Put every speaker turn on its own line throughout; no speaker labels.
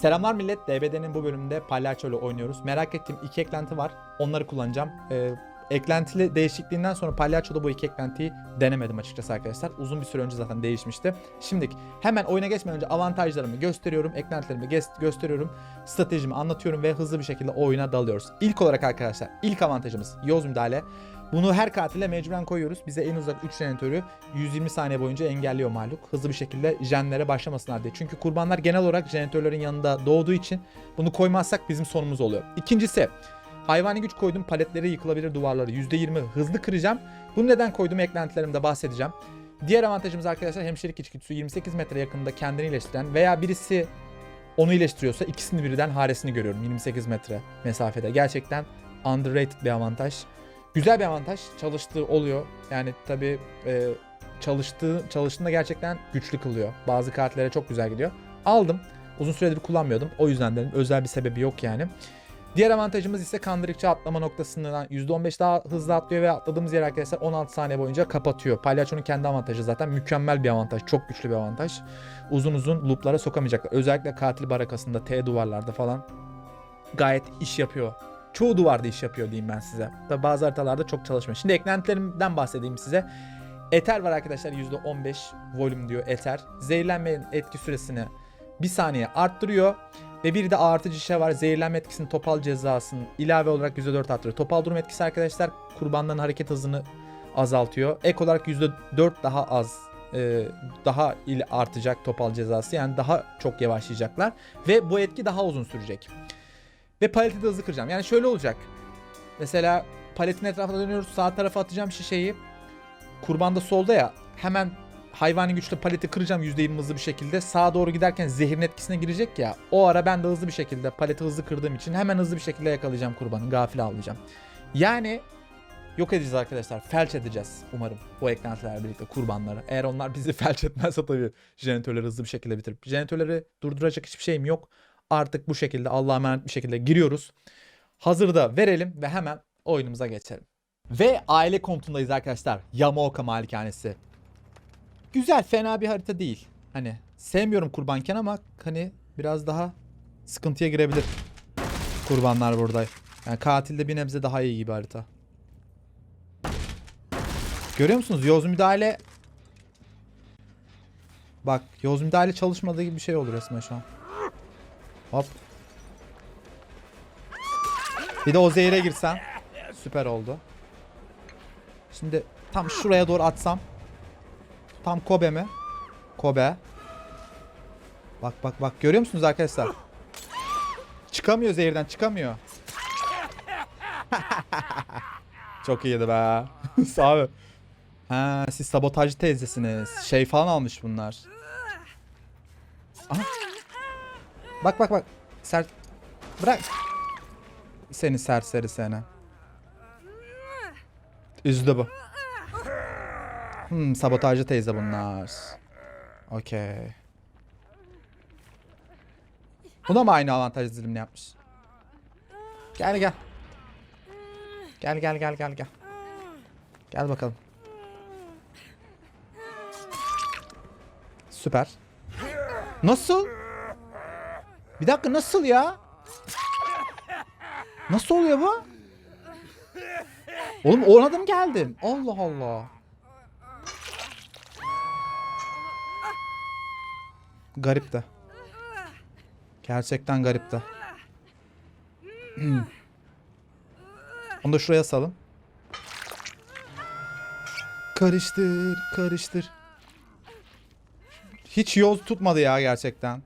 Selamlar millet. DBD'nin bu bölümünde palyaçolu oynuyoruz. Merak ettiğim iki eklenti var. Onları kullanacağım. Ee, eklentili değişikliğinden sonra palyaçoda bu iki eklentiyi denemedim açıkçası arkadaşlar. Uzun bir süre önce zaten değişmişti. Şimdi hemen oyuna geçmeden önce avantajlarımı gösteriyorum. Eklentilerimi gö- gösteriyorum. Stratejimi anlatıyorum ve hızlı bir şekilde oyuna dalıyoruz. İlk olarak arkadaşlar ilk avantajımız yoz müdahale. Bunu her katile mecburen koyuyoruz. Bize en uzak 3 jeneratörü 120 saniye boyunca engelliyor mahluk. Hızlı bir şekilde jenlere başlamasınlar diye. Çünkü kurbanlar genel olarak jeneratörlerin yanında doğduğu için bunu koymazsak bizim sonumuz oluyor. İkincisi hayvani güç koydum paletleri yıkılabilir duvarları %20 hızlı kıracağım. Bunu neden koydum eklentilerimde bahsedeceğim. Diğer avantajımız arkadaşlar hemşirelik içgüdüsü 28 metre yakında kendini iyileştiren veya birisi onu iyileştiriyorsa ikisini birden haresini görüyorum 28 metre mesafede. Gerçekten underrated bir avantaj. Güzel bir avantaj. Çalıştığı oluyor. Yani tabii e, çalıştığı çalıştığında gerçekten güçlü kılıyor. Bazı kartlara çok güzel gidiyor. Aldım. Uzun süredir kullanmıyordum. O yüzden dedim. Özel bir sebebi yok yani. Diğer avantajımız ise kandırıkçı atlama noktasından %15 daha hızlı atlıyor ve atladığımız yer arkadaşlar 16 saniye boyunca kapatıyor. Palyaçonun kendi avantajı zaten mükemmel bir avantaj. Çok güçlü bir avantaj. Uzun uzun looplara sokamayacaklar. Özellikle katil barakasında T duvarlarda falan gayet iş yapıyor. Çoğu duvarda iş yapıyor diyeyim ben size. Tabi bazı haritalarda çok çalışmıyor. Şimdi eklentilerimden bahsedeyim size. Ether var arkadaşlar %15 volüm diyor Ether. Zehirlenmenin etki süresini bir saniye arttırıyor. Ve bir de artıcı şey var. Zehirlenme etkisinin topal cezasını ilave olarak %4 arttırıyor. Topal durum etkisi arkadaşlar kurbanların hareket hızını azaltıyor. Ek olarak %4 daha az e, daha il artacak topal cezası. Yani daha çok yavaşlayacaklar. Ve bu etki daha uzun sürecek. Ve paleti de hızlı kıracağım. Yani şöyle olacak. Mesela paletin etrafına dönüyoruz. Sağ tarafa atacağım şişeyi. Kurban da solda ya. Hemen hayvani güçle paleti kıracağım %20 hızlı bir şekilde. Sağa doğru giderken zehrin etkisine girecek ya. O ara ben de hızlı bir şekilde paleti hızlı kırdığım için hemen hızlı bir şekilde yakalayacağım kurbanı. Gafil avlayacağım. Yani yok edeceğiz arkadaşlar. Felç edeceğiz umarım bu eklentilerle birlikte kurbanları. Eğer onlar bizi felç etmezse tabii jeneratörleri hızlı bir şekilde bitirip. Jeneratörleri durduracak hiçbir şeyim yok. Artık bu şekilde Allah'a emanet bir şekilde giriyoruz. Hazırda verelim ve hemen oyunumuza geçelim. Ve aile konutundayız arkadaşlar. Yamaoka Malikanesi. Güzel, fena bir harita değil. Hani sevmiyorum kurbanken ama hani biraz daha sıkıntıya girebilir. Kurbanlar burada. Yani katilde bir nebze daha iyi gibi harita. Görüyor musunuz? Yoz müdahale Bak yoz müdahale çalışmadığı gibi bir şey oldu resmen şu an. Hop. Bir de o zehire girsem. Süper oldu. Şimdi tam şuraya doğru atsam. Tam Kobe mi? Kobe. Bak bak bak görüyor musunuz arkadaşlar? Çıkamıyor zehirden çıkamıyor. Çok iyiydi be. Ol. Ha siz sabotajcı teyzesiniz. Şey falan almış bunlar. Aha. Bak bak bak. Ser Bırak. Seni serseri seni. Üzdü bu. Hmm, sabotajcı teyze bunlar. Okey. Bu da mı aynı avantaj dilimini yapmış? Gel gel. Gel gel gel gel gel. Gel bakalım. Süper. Nasıl? Bir dakika nasıl ya? Nasıl oluyor bu? Oğlum ona da mı geldim? Allah Allah. Garip de. Gerçekten garip de. Onu da şuraya salın. Karıştır, karıştır. Hiç yoz tutmadı ya gerçekten.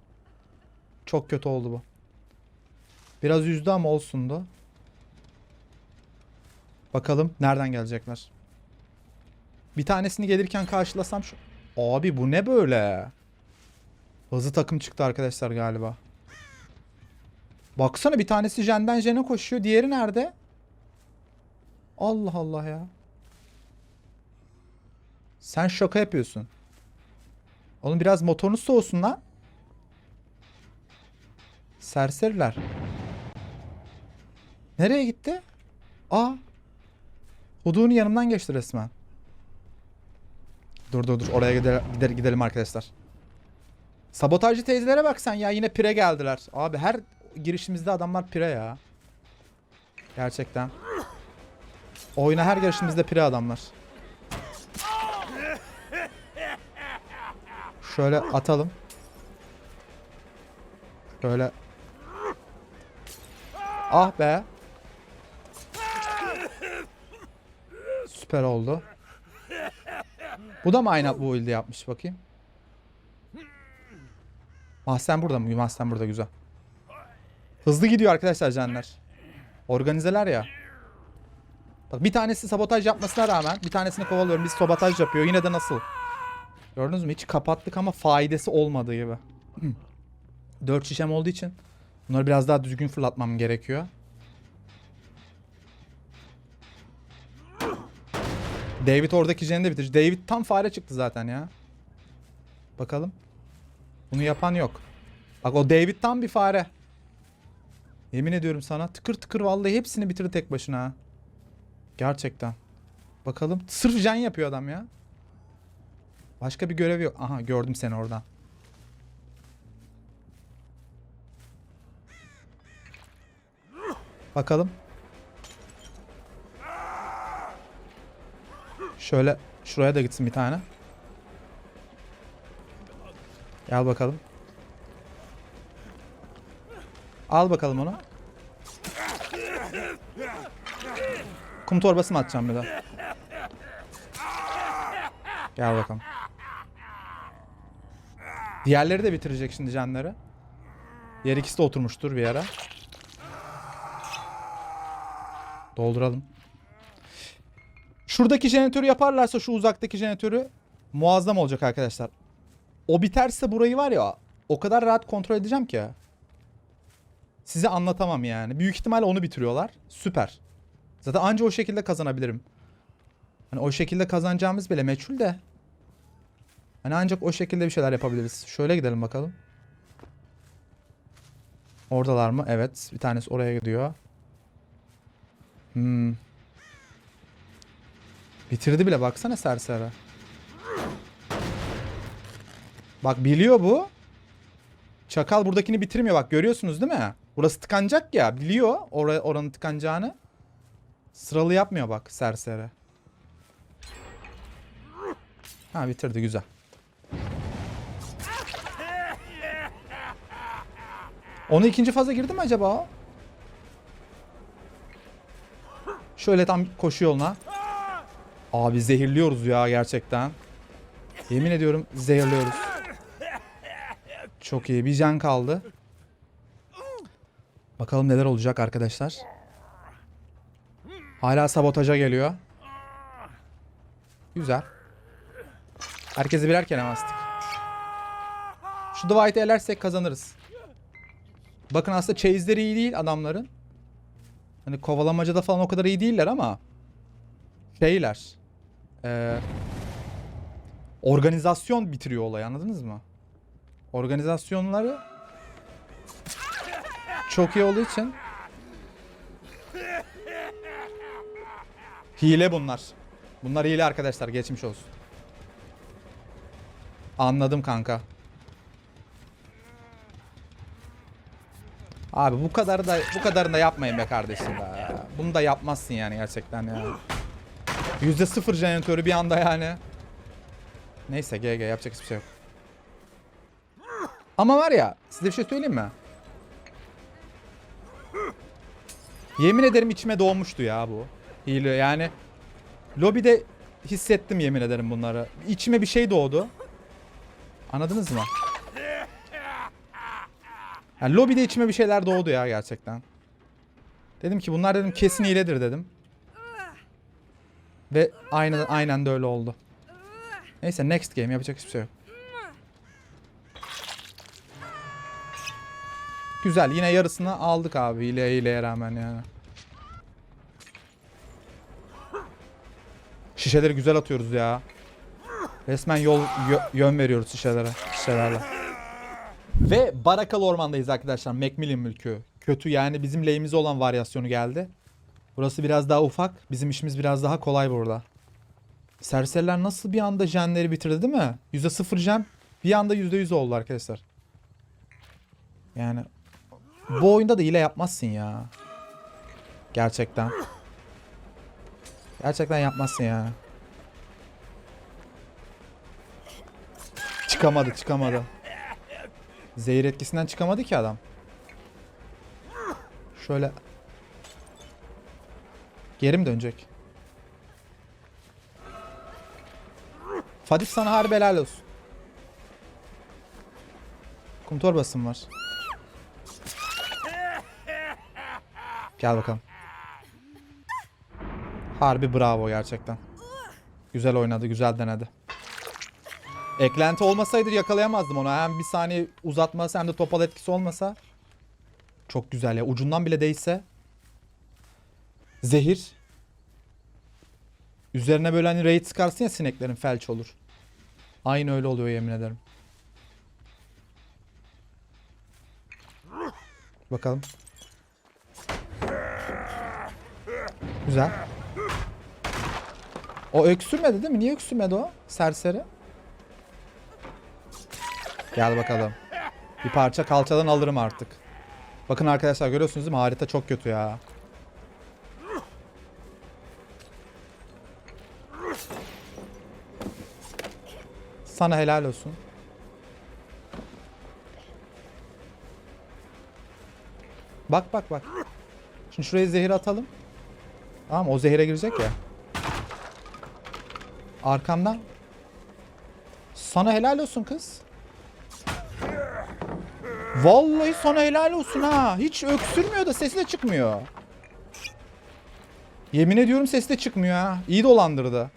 Çok kötü oldu bu. Biraz üzdü ama olsun da. Bakalım nereden gelecekler. Bir tanesini gelirken karşılasam şu. Abi bu ne böyle? Hızlı takım çıktı arkadaşlar galiba. Baksana bir tanesi jenden jene koşuyor. Diğeri nerede? Allah Allah ya. Sen şaka yapıyorsun. Oğlum biraz motorunuz soğusun lan. Serseriler. Nereye gitti? Aa. Hudu'nun yanımdan geçti resmen. Dur dur dur oraya gider, gider gidelim arkadaşlar. Sabotajcı teyzelere bak sen ya yine pire geldiler. Abi her girişimizde adamlar pire ya. Gerçekten. Oyuna her girişimizde pire adamlar. Şöyle atalım. Şöyle. Ah be. Süper oldu. Bu da mı aynı bu ilde yapmış bakayım. Mahsen burada mı? Mahsen burada güzel. Hızlı gidiyor arkadaşlar canlar. Organizeler ya. Bak bir tanesi sabotaj yapmasına rağmen bir tanesini kovalıyorum. Biz sabotaj yapıyor. Yine de nasıl? Gördünüz mü? Hiç kapattık ama faydası olmadığı gibi. 4 şişem olduğu için bunları biraz daha düzgün fırlatmam gerekiyor. David oradaki jeni de bitir. David tam fare çıktı zaten ya. Bakalım. Bunu yapan yok. Bak o David tam bir fare. Yemin ediyorum sana tıkır tıkır vallahi hepsini bitirdi tek başına. Gerçekten. Bakalım. Sırf jen yapıyor adam ya. Başka bir görev yok. Aha gördüm seni oradan. Bakalım. Şöyle şuraya da gitsin bir tane. Gel bakalım. Al bakalım onu. Kum torbası mı atacağım bir de? Gel bakalım. Diğerleri de bitirecek şimdi canları. Diğer ikisi de oturmuştur bir ara. Dolduralım. Şuradaki jeneratörü yaparlarsa şu uzaktaki jeneratörü muazzam olacak arkadaşlar. O biterse burayı var ya o kadar rahat kontrol edeceğim ki. Size anlatamam yani. Büyük ihtimalle onu bitiriyorlar. Süper. Zaten anca o şekilde kazanabilirim. Hani o şekilde kazanacağımız bile meçhul de. Hani ancak o şekilde bir şeyler yapabiliriz. Şöyle gidelim bakalım. Oradalar mı? Evet. Bir tanesi oraya gidiyor. Hmm. Bitirdi bile baksana serseri. Bak biliyor bu. Çakal buradakini bitirmiyor bak görüyorsunuz değil mi? Burası tıkanacak ya biliyor or oranın tıkanacağını. Sıralı yapmıyor bak serseri. Ha bitirdi güzel. Onu ikinci faza girdi mi acaba o? Şöyle tam koşu yoluna. Abi zehirliyoruz ya gerçekten. Yemin ediyorum zehirliyoruz. Çok iyi. Bir can kaldı. Bakalım neler olacak arkadaşlar. Hala sabotaja geliyor. Güzel. Herkese birer kere mastik. Şu Dwight'ı elersek kazanırız. Bakın aslında chase'leri iyi değil adamların. Hani kovalamacada falan o kadar iyi değiller ama şeyler. Ee, organizasyon bitiriyor olayı anladınız mı? Organizasyonları çok iyi olduğu için hile bunlar. Bunlar hile arkadaşlar geçmiş olsun. Anladım kanka. Abi bu kadar da bu kadarını da yapmayın be kardeşim be. Bunu da yapmazsın yani gerçekten ya. Yüzde sıfır jeneratörü bir anda yani. Neyse GG yapacak hiçbir şey yok. Ama var ya size bir şey söyleyeyim mi? Yemin ederim içime doğmuştu ya bu. Hile yani. Lobide hissettim yemin ederim bunları. İçime bir şey doğdu. Anladınız mı? Yani lobide içime bir şeyler doğdu ya gerçekten. Dedim ki bunlar dedim kesin hiledir dedim. Ve aynen, aynen de öyle oldu. Neyse next game yapacak hiçbir şey yok. Güzel yine yarısını aldık abi hile hileye rağmen yani. Şişeleri güzel atıyoruz ya. Resmen yol yö- yön veriyoruz şişelere, şişelerle. Ve Barakalı Orman'dayız arkadaşlar. Macmillan mülkü. Kötü yani bizim lehimize olan varyasyonu geldi. Burası biraz daha ufak. Bizim işimiz biraz daha kolay burada. Serseriler nasıl bir anda jenleri bitirdi değil mi? %0 jen Bir anda %100 oldu arkadaşlar. Yani bu oyunda da hile yapmazsın ya. Gerçekten. Gerçekten yapmazsın yani. Çıkamadı çıkamadı. Zehir etkisinden çıkamadı ki adam. Şöyle. Geri mi dönecek? Fadif sana harbi helal olsun. Kum torbasım var. Gel bakalım. Harbi bravo gerçekten. Güzel oynadı, güzel denedi. Eklenti olmasaydı yakalayamazdım onu. Hem bir saniye uzatması hem de topal etkisi olmasa. Çok güzel ya. Ucundan bile değse. Zehir. Üzerine böyle hani raid sıkarsın ya sineklerin felç olur. Aynı öyle oluyor yemin ederim. Bakalım. Güzel. O öksürmedi değil mi? Niye öksürmedi o? Serseri. Gel bakalım. Bir parça kalçadan alırım artık. Bakın arkadaşlar görüyorsunuz değil mi? Harita çok kötü ya. Sana helal olsun. Bak bak bak. Şimdi şuraya zehir atalım. Tamam o zehire girecek ya. Arkamdan. Sana helal olsun kız. Vallahi sana helal olsun ha. Hiç öksürmüyor da sesi de çıkmıyor. Yemin ediyorum sesi de çıkmıyor ha. İyi dolandırdı.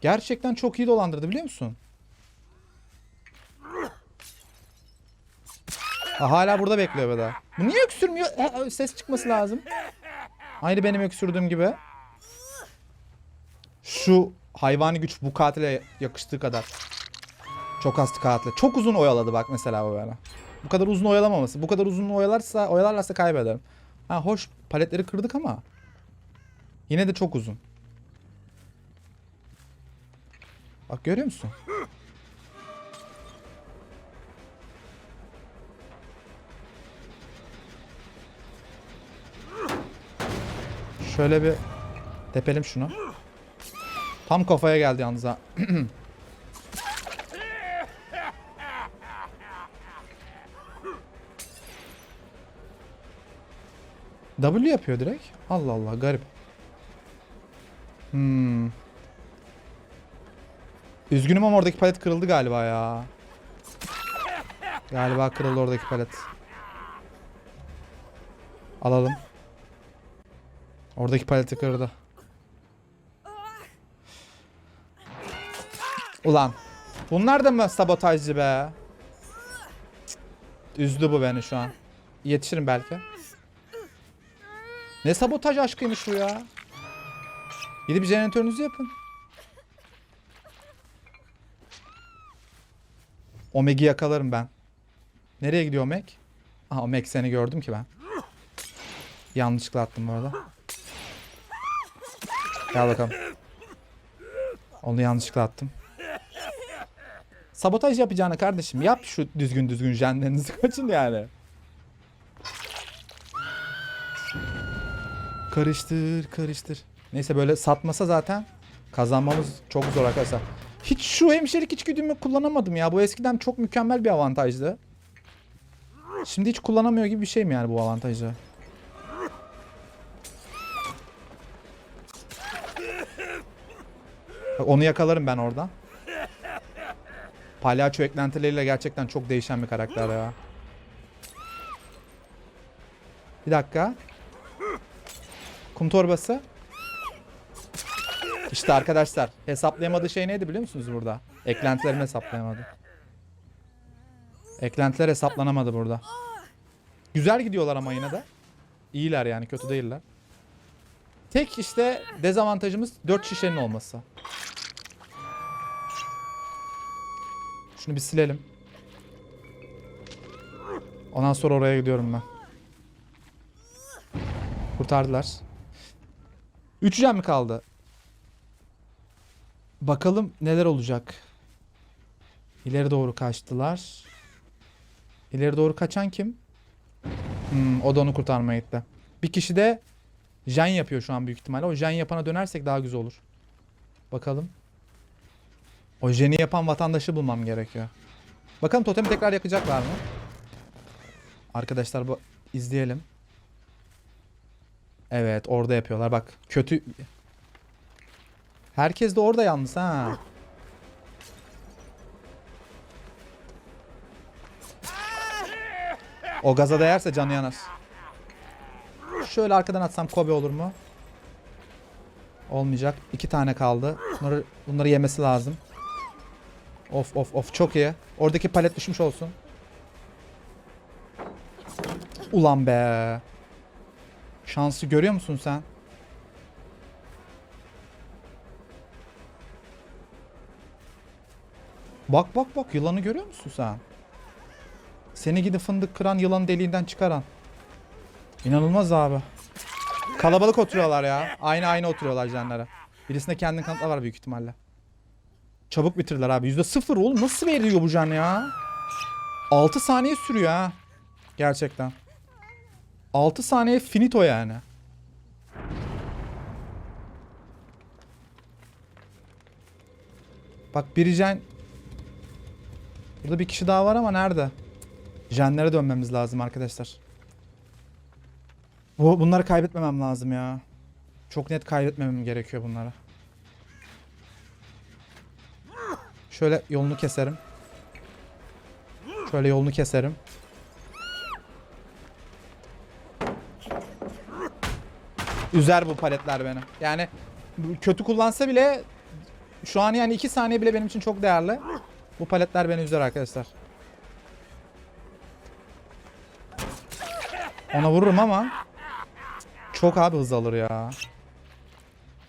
Gerçekten çok iyi dolandırdı biliyor musun? Ha, hala burada bekliyor be daha. Bu niye öksürmüyor? Ses çıkması lazım. Aynı benim öksürdüğüm gibi. Şu hayvani güç bu katile yakıştığı kadar. Çok hastı katil. Çok uzun oyaladı bak mesela bu böyle. Bu kadar uzun oyalamaması. Bu kadar uzun oyalarsa oyalarlarsa kaybederim. Ha hoş paletleri kırdık ama. Yine de çok uzun. Bak görüyor musun? Şöyle bir tepelim şunu. Tam kafaya geldi yalnız ha. W yapıyor direkt. Allah Allah garip. Hmm. Üzgünüm ama oradaki palet kırıldı galiba ya. Galiba kırıldı oradaki palet. Alalım. Oradaki paleti kırdı. Ulan. Bunlar da mı sabotajcı be? Üzdü bu beni şu an. Yetişirim belki. Ne sabotaj aşkıymış bu ya. Gidip jeneratörünüzü yapın. Omeg'i yakalarım ben. Nereye gidiyor Omeg? Aha Omeg seni gördüm ki ben. Yanlışlıkla attım bu arada. Gel bakalım. Onu yanlışlıkla attım. Sabotaj yapacağını kardeşim yap şu düzgün düzgün jenlerinizi kaçın yani. Karıştır karıştır. Neyse böyle satmasa zaten kazanmamız çok zor arkadaşlar. Hiç şu hemşirelik içgüdümü kullanamadım ya. Bu eskiden çok mükemmel bir avantajdı. Şimdi hiç kullanamıyor gibi bir şey mi yani bu avantajı? Onu yakalarım ben oradan. Palyaço eklentileriyle gerçekten çok değişen bir karakter ya. Bir dakika. Kum torbası. İşte arkadaşlar hesaplayamadığı şey neydi biliyor musunuz burada? Eklentilerimi hesaplayamadı. Eklentiler hesaplanamadı burada. Güzel gidiyorlar ama yine de. İyiler yani kötü değiller. Tek işte dezavantajımız 4 şişenin olması. Şunu bir silelim. Ondan sonra oraya gidiyorum ben. Kurtardılar. 3 can mı kaldı? Bakalım neler olacak. İleri doğru kaçtılar. İleri doğru kaçan kim? Hmm, o da onu kurtarmaya gitti. Bir kişi de jen yapıyor şu an büyük ihtimalle. O jen yapana dönersek daha güzel olur. Bakalım. O jeni yapan vatandaşı bulmam gerekiyor. Bakalım totemi tekrar yakacaklar mı? Arkadaşlar bu izleyelim. Evet orada yapıyorlar. Bak kötü. Herkes de orada yalnız ha. O gaza değerse canı yanar. Şöyle arkadan atsam Kobe olur mu? Olmayacak. İki tane kaldı. Bunları, bunları yemesi lazım. Of of of çok iyi. Oradaki palet düşmüş olsun. Ulan be. Şansı görüyor musun sen? Bak bak bak yılanı görüyor musun sen? Seni gidi fındık kıran yılan deliğinden çıkaran. İnanılmaz abi. Kalabalık oturuyorlar ya. Aynı aynı oturuyorlar jenlere. Birisinde kendini kanıtla var büyük ihtimalle. Çabuk bitirdiler abi. Yüzde sıfır oğlum. Nasıl veriyor bu can ya? 6 saniye sürüyor ha. Gerçekten. 6 saniye finito yani. Bak biri jen... Burada bir kişi daha var ama nerede? Jenlere dönmemiz lazım arkadaşlar. Bu, bunları kaybetmemem lazım ya. Çok net kaybetmemem gerekiyor bunları. Şöyle yolunu keserim. Şöyle yolunu keserim. Üzer bu paletler beni. Yani kötü kullansa bile şu an yani 2 saniye bile benim için çok değerli. Bu paletler beni üzer arkadaşlar. Ona vururum ama çok abi hız alır ya.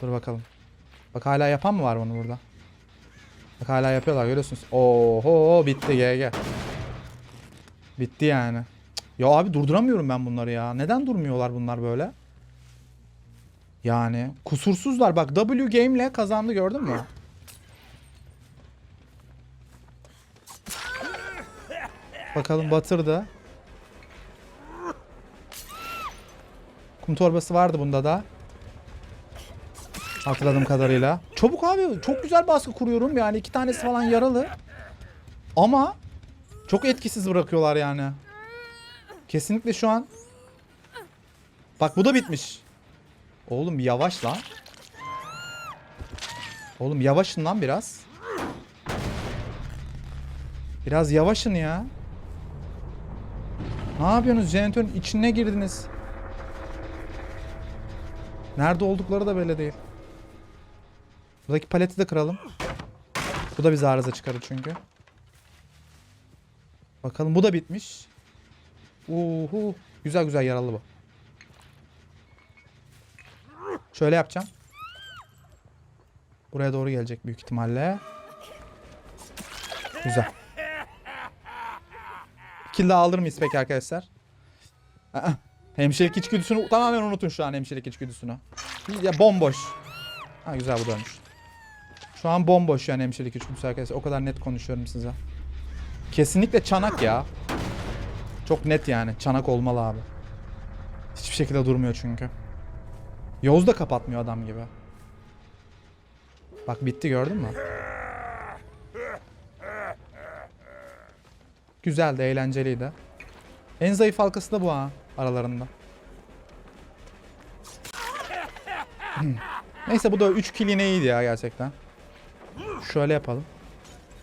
Dur bakalım. Bak hala yapan mı var bunu burada? Bak hala yapıyorlar görüyorsunuz. Oho bitti GG. Bitti yani. Ya abi durduramıyorum ben bunları ya. Neden durmuyorlar bunlar böyle? Yani kusursuzlar. Bak W game'le kazandı gördün mü? Bakalım batırdı. Kum torbası vardı bunda da. Hatırladığım kadarıyla. Çabuk abi. Çok güzel baskı kuruyorum. Yani iki tanesi falan yaralı. Ama çok etkisiz bırakıyorlar yani. Kesinlikle şu an. Bak bu da bitmiş. Oğlum yavaş lan. Oğlum yavaşın lan biraz. Biraz yavaşın ya. Ne yapıyorsunuz? Jeneratörün içine girdiniz. Nerede oldukları da belli değil. Buradaki paleti de kıralım. Bu da bize arıza çıkarır çünkü. Bakalım bu da bitmiş. Uhu. Güzel güzel yaralı bu. Şöyle yapacağım. Buraya doğru gelecek büyük ihtimalle. Güzel. Kill daha alır mıyız peki arkadaşlar? Hemşirelik içgüdüsünü tamamen unutun şu an hemşirelik içgüdüsünü. Ya bomboş. Ha güzel bu dönmüş. Şu an bomboş yani hemşirelik içgüdüsü arkadaşlar. O kadar net konuşuyorum size. Kesinlikle çanak ya. Çok net yani. Çanak olmalı abi. Hiçbir şekilde durmuyor çünkü. Yavuz da kapatmıyor adam gibi. Bak bitti gördün mü? Güzeldi, eğlenceliydi. En zayıf halkası da bu ha aralarında. Hmm. Neyse bu da 3 kill yine iyiydi ya gerçekten. Şöyle yapalım.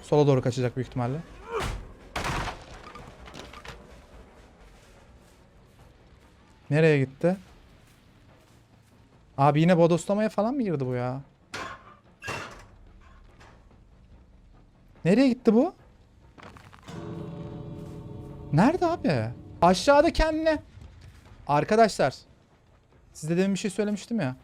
Sola doğru kaçacak büyük ihtimalle. Nereye gitti? Abi yine bodoslamaya falan mı girdi bu ya? Nereye gitti bu? Nerede abi? Aşağıda kendine. Arkadaşlar. Size demin bir şey söylemiştim ya.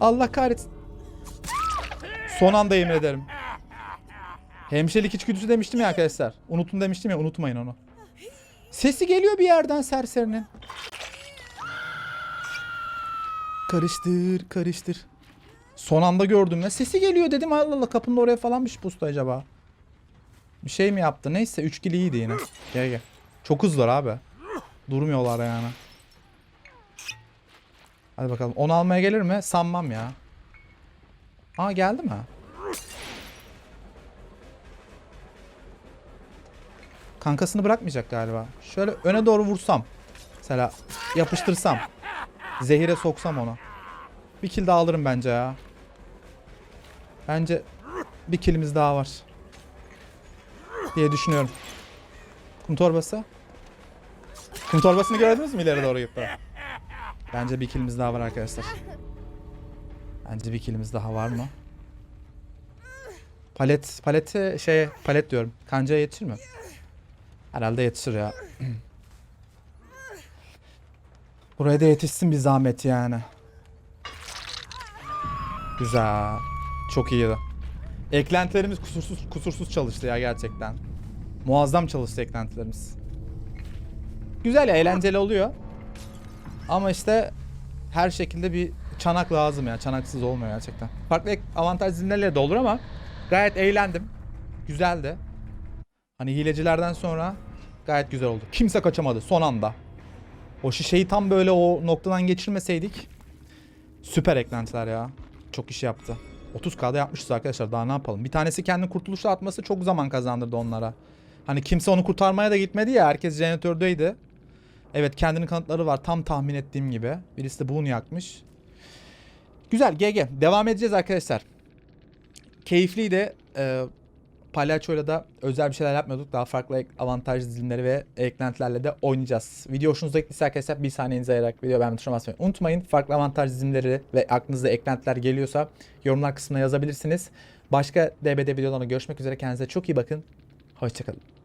Allah kahretsin. Son anda yemin ederim. Hemşirelik içgüdüsü demiştim ya arkadaşlar. Unutun demiştim ya unutmayın onu. Sesi geliyor bir yerden serserinin. Karıştır karıştır. Son anda gördüm ve sesi geliyor dedim Allah Allah kapının oraya falan bir şey pustu acaba. Bir şey mi yaptı? Neyse 3 kill iyiydi yine. Gel gel. Çok hızlılar abi. Durmuyorlar yani. Hadi bakalım. Onu almaya gelir mi? Sanmam ya. Aa geldi mi? Kankasını bırakmayacak galiba. Şöyle öne doğru vursam. Mesela yapıştırsam. Zehire soksam onu. Bir kill daha alırım bence ya. Bence bir killimiz daha var. Diye düşünüyorum. Kum torbası. Kum torbasını gördünüz mü ileri doğru gitti? Bence bir killimiz daha var arkadaşlar. Bence bir killimiz daha var mı? Palet, palete şey, palet diyorum. Kancaya yetişir mi? Herhalde yetişir ya. Buraya da yetişsin bir zahmet yani. Güzel. Çok iyiydi. Eklentilerimiz kusursuz kusursuz çalıştı ya gerçekten. Muazzam çalıştı eklentilerimiz. Güzel ya eğlenceli oluyor. Ama işte her şekilde bir çanak lazım ya. Çanaksız olmuyor gerçekten. Farklı avantaj dizilimleriyle de olur ama gayet eğlendim. Güzeldi. Hani hilecilerden sonra gayet güzel oldu. Kimse kaçamadı son anda. O şişeyi tam böyle o noktadan geçirmeseydik süper eklentiler ya. Çok iş yaptı. 30K'da yapmışız arkadaşlar daha ne yapalım. Bir tanesi kendini kurtuluşa atması çok zaman kazandırdı onlara. Hani kimse onu kurtarmaya da gitmedi ya. Herkes jeneratördeydi. Evet kendinin kanıtları var tam tahmin ettiğim gibi. Birisi de bunu yakmış. Güzel GG. Devam edeceğiz arkadaşlar. Keyifliydi. Ee, Palyaço'yla da özel bir şeyler yapmıyorduk. Daha farklı avantaj dizilimleri ve eklentilerle de oynayacağız. Video hoşunuza gittiyse arkadaşlar bir saniyenizi ayırarak video beğenmeyi tuşuna basmayı unutmayın. Farklı avantaj dizilimleri ve aklınızda eklentiler geliyorsa yorumlar kısmına yazabilirsiniz. Başka DBD videolarına görüşmek üzere. Kendinize çok iyi bakın. Hoşçakalın.